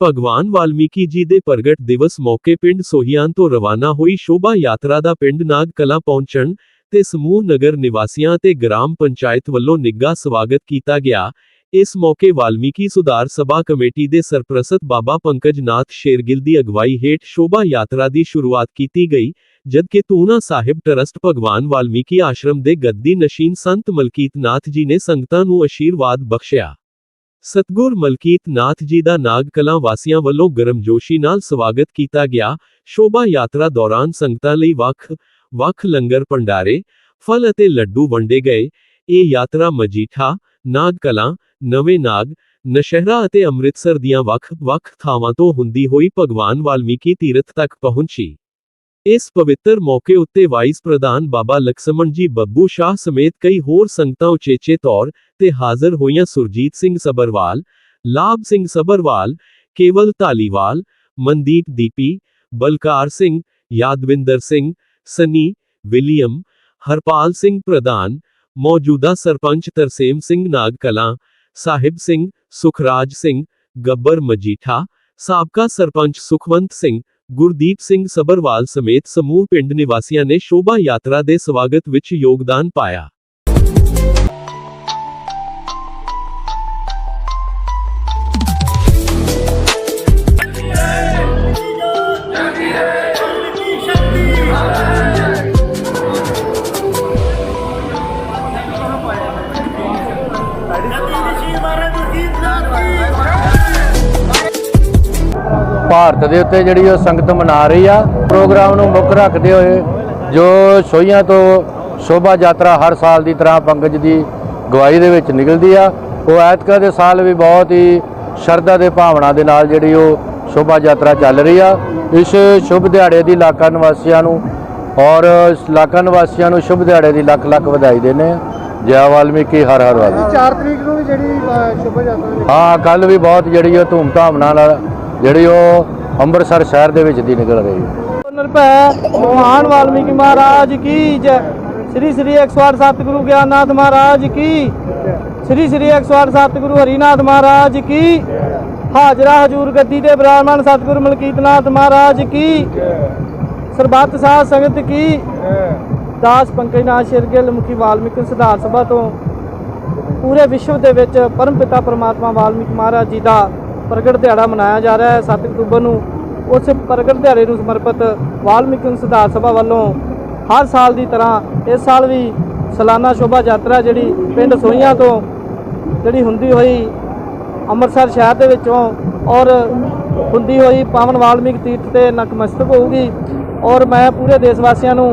ਭਗਵਾਨ ਵਾਲਮੀਕੀ ਜੀ ਦੇ ਪ੍ਰਗਟ ਦਿਵਸ ਮੌਕੇ ਪਿੰਡ ਸੋਹੀਆਂ ਤੋਂ ਰਵਾਨਾ ਹੋਈ ਸ਼ੋਭਾ ਯਾਤਰਾ ਦਾ ਪਿੰਡ ਨਾਗ ਕਲਾਂ ਪਹੁੰਚਣ ਤੇ ਸਮੂਹ ਨਗਰ ਨਿਵਾਸੀਆਂ ਤੇ ਗ੍ਰਾਮ ਪੰਚਾਇਤ ਵੱਲੋਂ ਨਿੱਘਾ ਸਵਾਗਤ ਕੀਤਾ ਗਿਆ। ਇਸ ਮੌਕੇ ਵਾਲਮੀਕੀ ਸੁਧਾਰ ਸਭਾ ਕਮੇਟੀ ਦੇ ਸਰਪ੍ਰਸਤ ਬਾਬਾ ਪੰਕਜ ਨਾਥ ਸ਼ੇਰਗਿੱਲ ਦੀ ਅਗਵਾਈ ਹੇਠ ਸ਼ੋਭਾ ਯਾਤਰਾ ਦੀ ਸ਼ੁਰੂਆਤ ਕੀਤੀ ਗਈ, ਜਦਕਿ ਤੂਨਾ ਸਾਹਿਬ ਟਰਸਟ ਭਗਵਾਨ ਵਾਲਮੀਕੀ ਆਸ਼ਰਮ ਦੇ ਗੱਦੀ ਨਸ਼ੀਨ ਸੰਤ ਮਲਕੀਤ ਨਾਥ ਜੀ ਨੇ ਸੰਗਤਾਂ ਨੂੰ ਅਸ਼ੀਰਵਾਦ ਬਖਸ਼ਿਆ। ਸਤਗੁਰ ਮਲਕੀਤ ਨਾਥ ਜੀ ਦਾ ਨਾਗ ਕਲਾਂ ਵਾਸੀਆਂ ਵੱਲੋਂ ਗਰਮਜੋਸ਼ੀ ਨਾਲ ਸਵਾਗਤ ਕੀਤਾ ਗਿਆ। ਸ਼ੋਭਾ ਯਾਤਰਾ ਦੌਰਾਨ ਸੰਗਤਾਂ ਲਈ ਵੱਖ ਵੱਖ ਲੰਗਰ ਭੰਡਾਰੇ, ਫਲ ਅਤੇ ਲੱਡੂ ਵੰਡੇ ਗਏ। ਇਹ ਯਾਤਰਾ ਮਜੀਠਾ, ਨਾਗ ਕਲਾਂ, ਨਵੇਂ ਨਾਗ, ਨਸ਼ਹਿਰਾ ਅਤੇ ਅੰਮ੍ਰਿਤਸਰ ਦੀਆਂ ਵੱਖ-ਵੱਖ ਥਾਵਾਂ ਤੋਂ ਹੁੰਦੀ ਹੋਈ ਭਗਵਾਨ ਵਾਲਮੀਕੀ ਤੀਰਥ ਤੱਕ ਪਹੁੰਚੀ। ਇਸ ਪਵਿੱਤਰ ਮੌਕੇ ਉੱਤੇ ਵਾਈਸ ਪ੍ਰਧਾਨ ਬਾਬਾ ਲਕਸ਼ਮਣ ਜੀ ਬੱਬੂ ਸ਼ਾਹ ਸਮੇਤ ਕਈ ਹੋਰ ਸੰਗਤਾਂ ਉਚੇਚੇ ਤੌਰ ਤੇ ਹਾਜ਼ਰ ਹੋਈਆਂ ਸੁਰਜੀਤ ਸਿੰਘ ਸਬਰਵਾਲ ਲਾਭ ਸਿੰਘ ਸਬਰਵਾਲ ਕੇਵਲ ਧਾਲੀਵਾਲ, ਮਨਦੀਪ ਦੀਪੀ, ਬਲਕਾਰ ਸਿੰਘ, ਯਾਦਵਿੰਦਰ ਸਿੰਘ, ਸਨੀ, ਵਿਲੀਅਮ, ਹਰਪਾਲ ਸਿੰਘ ਪ੍ਰਧਾਨ, ਮੌਜੂਦਾ ਸਰਪੰਚ ਤਰਸੇਮ ਸਿੰਘ ਨਾਗ ਕਲਾਂ ਸਾਹਿਬ ਸਿੰਘ, ਸੁਖਰਾਜ ਸਿੰਘ, ਗੱਬਰ ਮਜੀਠਾ, ਸਾਬਕਾ ਸਰਪੰਚ ਸੁਖਵੰਤ ਸਿੰਘ ਗੁਰਦੀਪ ਸਿੰਘ ਸਬਰਵਾਲ ਸਮੇਤ ਸਮੂਹ ਪਿੰਡ ਨਿਵਾਸੀਆਂ ਨੇ ਸ਼ੋਭਾ ਯਾਤਰਾ ਦੇ ਸਵਾਗਤ ਵਿੱਚ ਯੋਗਦਾਨ ਪਾਇਆ। ਭਾਰਤ ਦੇ ਉੱਤੇ ਜਿਹੜੀ ਉਹ ਸੰਗਤ ਮਨਾ ਰਹੀ ਆ ਪ੍ਰੋਗਰਾਮ ਨੂੰ ਮੁੱਖ ਰੱਖਦੇ ਹੋਏ ਜੋ ਸੋਈਆਂ ਤੋਂ ਸ਼ੋਭਾ ਯਾਤਰਾ ਹਰ ਸਾਲ ਦੀ ਤਰ੍ਹਾਂ ਪੰਕਜ ਦੀ ਗਵਾਹੀ ਦੇ ਵਿੱਚ ਨਿਕਲਦੀ ਆ ਉਹ ਐਤਕਾਂ ਦੇ ਸਾਲ ਵੀ ਬਹੁਤ ਹੀ ਸ਼ਰਧਾ ਦੇ ਭਾਵਨਾ ਦੇ ਨਾਲ ਜਿਹੜੀ ਉਹ ਸ਼ੋਭਾ ਯਾਤਰਾ ਚੱਲ ਰਹੀ ਆ। ਇਸ ਸ਼ੁਭ ਦਿਹਾੜੇ ਦੀ ਇਲਾਕਾ ਨਿਵਾਸੀਆਂ ਨੂੰ ਔਰ ਇਸ ਇਲਾਕਾ ਨਿਵਾਸੀਆਂ ਨੂੰ ਸ਼ੁਭ ਦਿਹਾੜੇ ਦੀ ਲੱਖ ਲੱਖ ਵਧਾਈ ਦਿੰਦੇ ਆ। ਜੈ ਵਾਲਮੀਕੀ ਹਰ ਹਰ ਵਾਲਮੀਕੀ 4 ਤਰੀਕ ਨੂੰ ਵੀ ਜਿਹੜੀ ਸ਼ੋਭਾ ਯਾਤਰਾ ਹਾਂ ਕੱਲ ਵੀ ਬਹੁਤ ਜਿਹੜੀ ਉਹ ਧੂਮਧਾਮ ਨਾਲ ਜਿਹੜੀ ਉਹ ਅੰਮ੍ਰਿਤਸਰ ਸ਼ਹਿਰ ਦੇ ਵਿੱਚ ਦੀ ਨਿਕਲ ਰਹੀ ਹੈ। ਨਿਰਭੈ ਮਹਾਨ ਵਾਲਮੀਕੀ ਮਹਾਰਾਜ ਕੀ ਜੈ। ਸ੍ਰੀ ਸ੍ਰੀ 108 ਸਤਿਗੁਰੂ ਗਿਆਨਨਾਥ ਮਹਾਰਾਜ ਕੀ ਸ੍ਰੀ ਸ੍ਰੀ 108 ਸਤਿਗੁਰੂ ਹਰੀਨਾਥ ਮਹਾਰਾਜ ਕੀ ਹਾਜ਼ਰਾ ਹਜੂਰ ਗੱਦੀ ਤੇ ਬ੍ਰਾਹਮਣ ਸਤਿਗੁਰੂ ਮਲਕੀਤਨਾਥ ਮਹਾਰਾਜ ਕੀ ਸਰਬੱਤ ਸਾਧ ਸੰਗਤ ਕੀ ਦਾਸ ਪੰਕਜ ਨਾਥ ਸ਼ਿਰਗਿਲ ਮੁਖੀ ਵਾਲਮੀਕੀ ਸੁਧਾਰ ਸਭਾ ਤੋਂ ਪੂਰੇ ਵਿਸ਼ਵ ਦੇ ਵਿੱਚ ਪਰਮ ਪਿਤਾ ਪਰਮਾਤਮਾ ਵਾਲਮੀਕੀ ਮਹਾਰਾਜ ਜੀ ਦਾ ਪ੍ਰਗਟ ਦਿਹਾੜਾ ਮਨਾਇਆ ਜਾ ਰਿਹਾ ਹੈ 7 ਅਕਤੂਬਰ ਨੂੰ। ਉਸ ਪ੍ਰਗਟ ਦਿਹਾੜੇ ਨੂੰ ਸਮਰਪਿਤ ਵਾਲਮੀਕੀ ਸੁਧਾਰ ਸਭਾ ਵੱਲੋਂ ਹਰ ਸਾਲ ਦੀ ਤਰ੍ਹਾਂ ਇਸ ਸਾਲ ਵੀ ਸਾਲਾਨਾ ਸ਼ੋਭਾ ਯਾਤਰਾ ਜਿਹੜੀ ਪਿੰਡ ਸੋਈਆਂ ਤੋਂ ਜਿਹੜੀ ਹੁੰਦੀ ਹੋਈ ਅੰਮ੍ਰਿਤਸਰ ਸ਼ਹਿਰ ਦੇ ਵਿੱਚੋਂ ਔਰ ਹੁੰਦੀ ਹੋਈ ਪਾਵਨ ਵਾਲਮੀਕ ਤੀਰਥ ਤੇ ਨਤਮਸਤਕ ਹੋਊਗੀ। ਔਰ ਮੈਂ ਪੂਰੇ ਦੇਸ਼ ਵਾਸੀਆਂ ਨੂੰ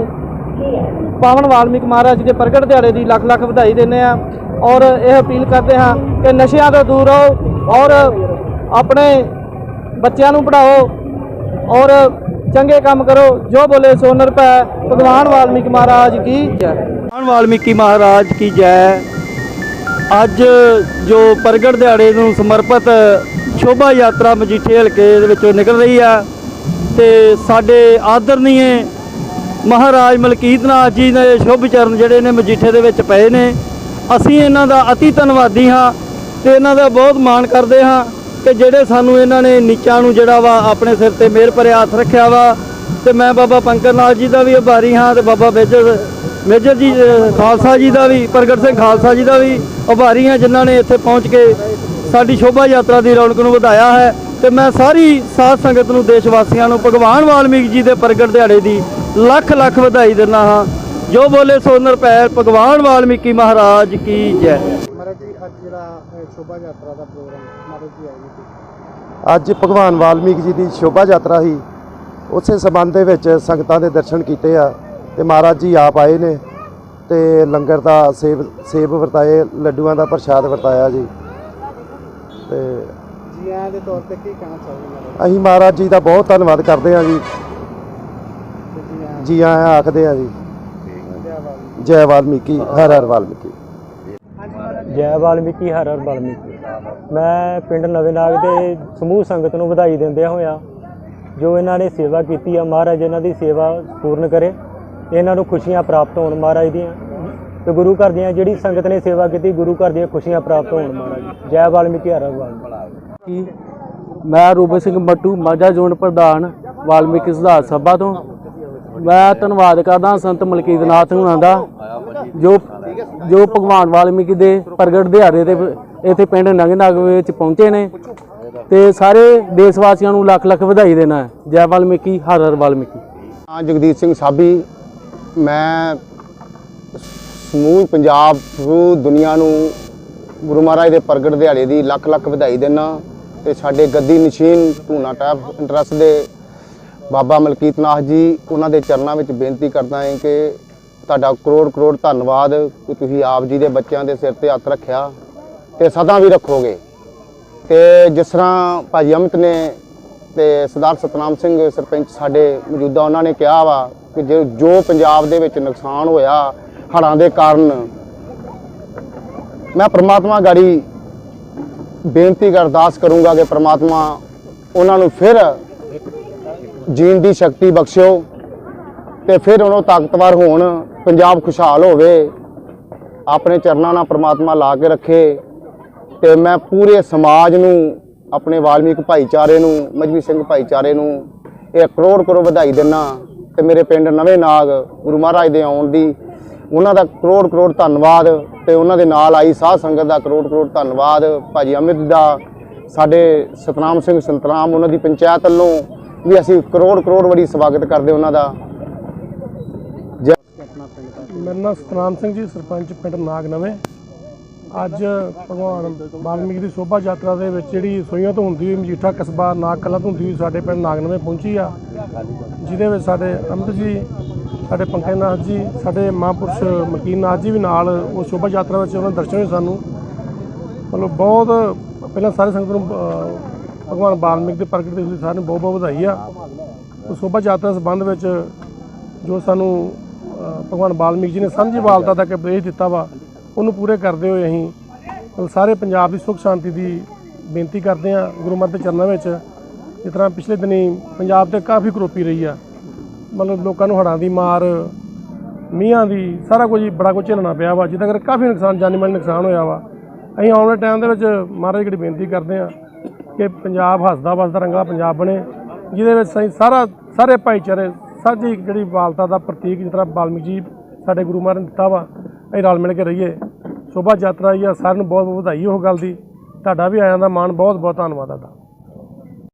ਪਾਵਨ ਵਾਲਮੀਕ ਮਹਾਰਾਜ ਜੀ ਦੇ ਪ੍ਰਗਟ ਦਿਹਾੜੇ ਦੀ ਲੱਖ ਲੱਖ ਵਧਾਈ ਦਿੰਦੇ ਆ ਔਰ ਇਹ ਅਪੀਲ ਕਰਦੇ ਹਾਂ ਕਿ ਨਸ਼ਿਆਂ ਤੋਂ ਦੂਰ ਰਹੋ ਔਰ ਆਪਣੇ ਬੱਚਿਆਂ ਨੂੰ ਪੜ੍ਹਾਓ ਔਰ ਚੰਗੇ ਕੰਮ ਕਰੋ। ਜੋ ਬੋਲੇ ਸੋ ਨਿਰਭੈ। ਭਗਵਾਨ ਵਾਲਮੀਕ ਮਹਾਰਾਜ ਕੀ ਜੈ। ਭਗਵਾਨ ਵਾਲਮੀਕੀ ਮਹਾਰਾਜ ਕੀ ਜੈ। ਅੱਜ ਜੋ ਪ੍ਰਗਟ ਦਿਹਾੜੇ ਨੂੰ ਸਮਰਪਿਤ ਸ਼ੋਭਾ ਯਾਤਰਾ ਮਜੀਠੇ ਹਲਕੇ ਦੇ ਵਿੱਚੋਂ ਨਿਕਲ ਰਹੀ ਆ ਤੇ ਸਾਡੇ ਆਦਰਨੀਏ ਮਹਾਰਾਜ ਮਲਕੀਤ ਨਾਥ ਜੀ ਦੇ ਸ਼ੁਭ ਚਰਨ ਜਿਹੜੇ ਨੇ ਮਜੀਠੇ ਦੇ ਵਿੱਚ ਪਏ ਨੇ। ਅਸੀਂ ਇਹਨਾਂ ਦਾ ਅਤੀ ਧੰਨਵਾਦੀ ਹਾਂ ਤੇ ਇਹਨਾਂ ਦਾ ਬਹੁਤ ਮਾਣ ਕਰਦੇ ਹਾਂ। ਕਿ ਜਿਹੜੇ ਸਾਨੂੰ ਇਹਨਾਂ ਨੇ ਨੀਚਾਂ ਨੂੰ ਜਿਹੜਾ ਵਾ ਆਪਣੇ ਸਿਰ ਤੇ ਮਿਹਰ ਭਰਿਆ ਹੱਥ ਰੱਖਿਆ ਵਾ, ਤੇ ਮੈਂ ਬਾਬਾ ਪੰਕਜ ਨਾਥ ਜੀ ਦਾ ਵੀ ਆਭਾਰੀ ਹਾਂ ਤੇ ਬਾਬਾ ਮੇਜਰ ਮੇਜਰ ਜੀ ਖਾਲਸਾ ਜੀ ਦਾ ਵੀ, ਪ੍ਰਗਟ ਸਿੰਘ ਖਾਲਸਾ ਜੀ ਦਾ ਵੀ ਆਭਾਰੀ ਹਾਂ, ਜਿਨ੍ਹਾਂ ਨੇ ਇੱਥੇ ਪਹੁੰਚ ਕੇ ਸਾਡੀ ਸ਼ੋਭਾ ਯਾਤਰਾ ਦੀ ਰੌਣਕ ਨੂੰ ਵਧਾਇਆ ਹੈ। ਤੇ ਮੈਂ ਸਾਰੀ ਸਾਧ ਸੰਗਤ ਨੂੰ ਦੇਸ਼ ਵਾਸੀਆਂ ਨੂੰ, ਭਗਵਾਨ ਵਾਲਮੀਕ ਜੀ ਦੇ ਪ੍ਰਗਟ ਦਿਹਾੜੇ ਦੀ ਲੱਖ ਲੱਖ ਵਧਾਈ ਦਿੰਦਾ ਹਾਂ। ਜੋ ਬੋਲੇ ਸੋ ਨਿਰਭੈ ਭਗਵਾਨ ਵਾਲਮੀਕੀ ਮਹਾਰਾਜ ਕੀ ਜੈ। ਅੱਜ ਜਿਹੜਾ ਅ, ਸ਼ੋਭਾ ਯਾਤਰਾ ਦਾ ਪ੍ਰੋਗਰਾਮ ਮਹਾਰਾਜ ਜੀ ਆਏ ਨੇ ਅੱਜ ਭਗਵਾਨ ਵਾਲਮੀਕ ਜੀ ਦੀ ਸ਼ੋਭਾ ਯਾਤਰਾ ਸੀ। ਉਸੇ ਸਬੰਧ ਦੇ ਵਿੱਚ ਸੰਗਤਾਂ ਦੇ ਦਰਸ਼ਨ ਕੀਤੇ ਆ ਤੇ ਮਹਾਰਾਜ ਜੀ ਆਪ ਆਏ ਨੇ ਤੇ ਲੰਗਰ ਦਾ ਸੇਬ ਸੇਬ ਵਰਤਾਏ ਲੱਡੂਆਂ ਦਾ ਪ੍ਰਸ਼ਾਦ ਵਰਤਾਇਆ ਜੀ। ਤੇ ਜੀ ਆਇਆਂ ਦੇ ਤੌਰ ਤੇ ਕੀ ਕਹਿਣਾ ਚਾਹੋਗੇ ਮਹਾਰਾਜ ਅਸੀਂ ਮਹਾਰਾਜ ਜੀ ਦਾ ਬਹੁਤ ਧੰਨਵਾਦ ਕਰਦੇ ਹਾਂ ਜੀ। ਜੀ ਜੀ ਆਇਆਂ ਆਖਦੇ ਹਾਂ ਜੀ। ਜੈ ਵਾਲਮੀਕੀ। ਜੈ ਵਾਲਮੀਕੀ ਹਰ ਹਰ ਵਾਲਮੀਕੀ। ਜੈ ਵਾਲਮੀਕੀ, ਹਰ ਹਰ ਵਾਲਮੀਕੀ। ਮੈਂ ਪਿੰਡ ਨਵੇਂ ਨਾਗ ਦੇ ਸਮੂਹ ਸੰਗਤ ਨੂੰ ਵਧਾਈ ਦਿੰਦਿਆਂ ਹੋਇਆ ਜੋ ਇਹਨਾਂ ਨੇ ਸੇਵਾ ਕੀਤੀ ਆ, ਮਹਾਰਾਜ ਇਹਨਾਂ ਦੀ ਸੇਵਾ ਪੂਰਨ ਕਰੇ, ਇਹਨਾਂ ਨੂੰ ਖੁਸ਼ੀਆਂ ਪ੍ਰਾਪਤ ਹੋਣ ਮਹਾਰਾਜ ਦੀਆਂ। ਤੇ ਗੁਰੂ ਘਰ ਦੀਆਂ ਜਿਹੜੀ ਸੰਗਤ ਨੇ ਸੇਵਾ ਕੀਤੀ, ਗੁਰੂ ਘਰ ਦੀਆਂ ਖੁਸ਼ੀਆਂ ਪ੍ਰਾਪਤ ਹੋਣ ਮਹਾਰਾਜ। ਜੈ ਵਾਲਮੀਕੀ, ਹਰ ਹਰ ਵਾਲਮੀਕੀ। ਮੈਂ ਰੂਬੇ ਸਿੰਘ ਮੱਟੂ, ਮਾਝਾ ਜ਼ੋਨ ਪ੍ਰਧਾਨ, ਵਾਲਮੀਕੀ ਸੁਧਾਰ ਸਭਾ ਤੋਂ। ਮੈਂ ਧੰਨਵਾਦ ਕਰਦਾ ਸੰਤ ਮਲਕੀਤ ਨਾਥ ਹੁਣਾਂ ਦਾ, ਜੋ ਜੋ ਭਗਵਾਨ ਵਾਲਮੀਕੀ ਦੇ ਪ੍ਰਗਟ ਦਿਹਾੜੇ ਤੇ ਇੱਥੇ ਪਿੰਡ ਨਗਨਾਗ ਵਿੱਚ ਪਹੁੰਚੇ ਨੇ ਤੇ ਸਾਰੇ ਦੇਸ਼ ਵਾਸੀਆਂ ਨੂੰ ਲੱਖ ਲੱਖ ਵਧਾਈ ਦੇਣਾ ਜੈ ਵਾਲਮੀਕੀ, ਹਰ ਹਰ ਵਾਲਮੀਕੀ। ਹਾਂ ਜਗਦੀਪ ਸਿੰਘ ਸਾਬੀ, ਮੈਂ ਸਮੂਹ ਪੰਜਾਬ ਨੂੰ ਦੁਨੀਆ ਨੂੰ ਗੁਰੂ ਮਹਾਰਾਜ ਦੇ ਪ੍ਰਗਟ ਦਿਹਾੜੇ ਦੀ ਲੱਖ ਲੱਖ ਵਧਾਈ ਦੇਣਾ ਤੇ ਸਾਡੇ ਗੱਦੀ ਨਸ਼ੀਨ ਧੂਨਾ ਟੈਪ ਇੰਟਰਸਟ ਦੇ ਬਾਬਾ ਮਲਕੀਤ ਨਾਥ ਜੀ, ਉਹਨਾਂ ਦੇ ਚਰਨਾਂ ਵਿੱਚ ਬੇਨਤੀ ਕਰਦਾ ਹਾਂ ਕਿ ਤੁਹਾਡਾ ਕਰੋੜ ਕਰੋੜ ਧੰਨਵਾਦ ਕਿ ਤੁਸੀਂ ਆਪ ਜੀ ਦੇ ਬੱਚਿਆਂ ਦੇ ਸਿਰ ਤੇ ਹੱਥ ਰੱਖਿਆ ਤੇ ਸਦਾ ਵੀ ਰੱਖੋਗੇ। ਤੇ ਜਿਸ ਤਰ੍ਹਾਂ ਭਾਜੀ ਅਮਿਤ ਨੇ ਤੇ ਸਰਦਾਰ ਸਤਨਾਮ ਸਿੰਘ ਸਰਪੰਚ ਸਾਡੇ ਮੌਜੂਦਾ ਉਹਨਾਂ ਨੇ ਕਿਹਾ ਵਾ ਕਿ ਜੋ ਪੰਜਾਬ ਦੇ ਵਿੱਚ ਨੁਕਸਾਨ ਹੋਇਆ, ਹੜ੍ਹਾਂ ਦੇ ਕਾਰਨ, ਮੈਂ ਪ੍ਰਮਾਤਮਾ ਗਾੜੀ ਬੇਨਤੀ ਕਰ ਅਰਦਾਸ ਕਰੂੰਗਾ ਕਿ ਪ੍ਰਮਾਤਮਾ ਉਹਨਾਂ ਨੂੰ ਫਿਰ ਜੀਣ ਦੀ ਸ਼ਕਤੀ ਬਖਸ਼ਿਓ ਤੇ ਫਿਰ ਉਹਨੂੰ ਤਾਕਤਵਰ ਹੋਣ ਪੰਜਾਬ ਖੁਸ਼ਹਾਲ ਹੋਵੇ, ਆਪਣੇ ਚਰਨਾਂ ਨਾਲ ਪ੍ਰਮਾਤਮਾ ਲਾ ਕੇ ਰੱਖੇ ਤੇ ਮੈਂ ਪੂਰੇ ਸਮਾਜ ਨੂੰ, ਆਪਣੇ ਵਾਲਮੀਕ ਭਾਈਚਾਰੇ ਨੂੰ, ਮਜਬੀ ਸਿੰਘ ਭਾਈਚਾਰੇ ਨੂੰ ਇਹ ਕਰੋੜ ਕਰੋੜ ਵਧਾਈ ਦਿੰਨਾ ਤੇ ਮੇਰੇ ਪਿੰਡ ਨਵੇਂ ਨਾਗ ਗੁਰੂ ਮਹਾਰਾਜ ਦੇ ਆਉਣ ਦੀ ਉਹਨਾਂ ਦਾ ਕਰੋੜ ਕਰੋੜ ਧੰਨਵਾਦ ਤੇ ਉਹਨਾਂ ਦੇ ਨਾਲ ਆਈ ਸਾਧ ਸੰਗਤ ਦਾ ਕਰੋੜ ਕਰੋੜ ਧੰਨਵਾਦ, ਭਾਜੀ ਅਮਿਤ ਦਾ, ਸਾਡੇ ਸਤਨਾਮ ਸਿੰਘ ਸੰਤਰਾਮ ਉਹਨਾਂ ਦੀ ਪੰਚਾਇਤ ਵੱਲੋਂ ਵੀ ਅਸੀਂ ਕਰੋੜ ਕਰੋੜ ਵੜੀ ਸਵਾਗਤ ਕਰਦੇ ਉਹਨਾਂ ਦਾ। ਮੇਰਾ ਨਾਮ ਸਤਨਾਮ ਸਿੰਘ ਜੀ, ਸਰਪੰਚ ਪਿੰਡ ਨਾਗ ਨਵੇਂ। ਅੱਜ ਭਗਵਾਨ ਵਾਲਮੀਕੀ ਦੀ ਸ਼ੋਭਾ ਯਾਤਰਾ ਦੇ ਵਿੱਚ ਜਿਹੜੀ ਸੋਈਆਂ ਤੋਂ ਹੁੰਦੀ ਹੋਈ ਮਜੀਠਾ ਕਸਬਾ, ਨਾਗ ਕਲਾਂ ਤੋਂ ਹੁੰਦੀ ਹੋਈ ਸਾਡੇ ਪਿੰਡ ਨਾਗ ਨਵੇਂ ਪਹੁੰਚੀ ਆ। ਜਿਹਦੇ ਵਿੱਚ ਸਾਡੇ ਅੰਮ੍ਰਿਤ ਜੀ, ਸਾਡੇ ਪੰਕਜ ਨਾਥ ਜੀ, ਸਾਡੇ ਮਹਾਂਪੁਰਸ਼ ਮਕੀਨ ਨਾਥ ਜੀ ਵੀ ਨਾਲ ਉਹ ਸ਼ੋਭਾ ਯਾਤਰਾ ਵਿੱਚ ਉਹਨਾਂ ਦੇ ਦਰਸ਼ਨ ਹੋਏ ਸਾਨੂੰ। ਮਤਲਬ ਬਹੁਤ ਪਹਿਲਾਂ ਸਾਰੇ ਸੰਗਤ ਨੂੰ ਭਗਵਾਨ ਵਾਲਮੀਕ ਦੇ ਪ੍ਰਗਟ ਦੇ ਲਈ ਸਾਰਿਆਂ ਨੂੰ ਬਹੁਤ ਬਹੁਤ ਵਧਾਈ ਆ। ਉਹ ਸ਼ੋਭਾ ਯਾਤਰਾ ਸੰਬੰਧ ਵਿੱਚ ਜੋ ਸਾਨੂੰ ਭਗਵਾਨ ਵਾਲਮੀਕ ਜੀ ਨੇ ਸਾਂਝੀ ਵਾਲਤਾ ਦਾ ਉਪਦੇਸ਼ ਦਿੱਤਾ ਵਾ। ਉਹਨੂੰ ਪੂਰੇ ਕਰਦੇ ਹੋਏ ਅਸੀਂ ਸਾਰੇ ਪੰਜਾਬ ਦੀ ਸੁੱਖ ਸ਼ਾਂਤੀ ਦੀ ਬੇਨਤੀ ਕਰਦੇ ਹਾਂ ਗੁਰੂ ਮਹਾਰਾਜ ਦੇ ਚਰਨਾਂ ਵਿੱਚ। ਜਿਸ ਤਰ੍ਹਾਂ ਪਿਛਲੇ ਦਿਨੀ ਪੰਜਾਬ ਤੇ ਕਾਫੀ ਕਰੋਪੀ ਰਹੀ ਆ। ਮਤਲਬ ਲੋਕਾਂ ਨੂੰ ਹੜ੍ਹਾਂ ਦੀ ਮਾਰ, ਮੀਂਹਾਂ ਦੀ ਸਾਰਾ ਕੁਝ ਬੜਾ ਕੁਝ ਝੱਲਣਾ ਪਿਆ ਵਾ ਜਿਹਦਾ ਕਰਕੇ ਕਾਫੀ ਨੁਕਸਾਨ, ਜਾਨੀ ਮਾਲੀ ਨੁਕਸਾਨ ਹੋਇਆ ਵਾ। ਅਸੀਂ ਆਉਣ ਵਾਲੇ ਟਾਈਮ ਦੇ ਵਿੱਚ ਮਹਾਰਾਜ ਜਿਹੜੀ ਬੇਨਤੀ ਕਰਦੇ ਹਾਂ ਕਿ ਪੰਜਾਬ ਹੱਸਦਾ ਵਸਦਾ ਰੰਗਲਾ ਪੰਜਾਬ ਬਣੇ, ਜਿਹਦੇ ਵਿੱਚ ਅਸੀਂ ਸਾਰਾ ਸਾਰੇ ਭਾਈਚਾਰੇ ਸਾਡੀ ਜਿਹੜੀ ਵਾਲਤਾ ਦਾ ਪ੍ਰਤੀਕ, ਜਿਸ ਤਰ੍ਹਾਂ ਵਾਲਮੀਕ ਜੀ ਸਾਡੇ ਗੁਰੂ ਮਹਾਰਾਜ ਨੇ ਦਿੱਤਾ ਵਾ, ਅਸੀਂ ਰਲ ਮਿਲ ਕੇ ਰਹੀਏ। ਸ਼ੋਭਾ ਯਾਤਰਾ ਜੀ ਆ, ਸਾਰਿਆਂ ਨੂੰ ਬਹੁਤ ਬਹੁਤ ਵਧਾਈ ਉਹ ਗੱਲ ਦੀ। ਤੁਹਾਡਾ ਵੀ ਆਇਆਂ ਦਾ ਮਾਣ ਬਹੁਤ ਬਹੁਤ ਧੰਨਵਾਦ ਤੁਹਾਡਾ।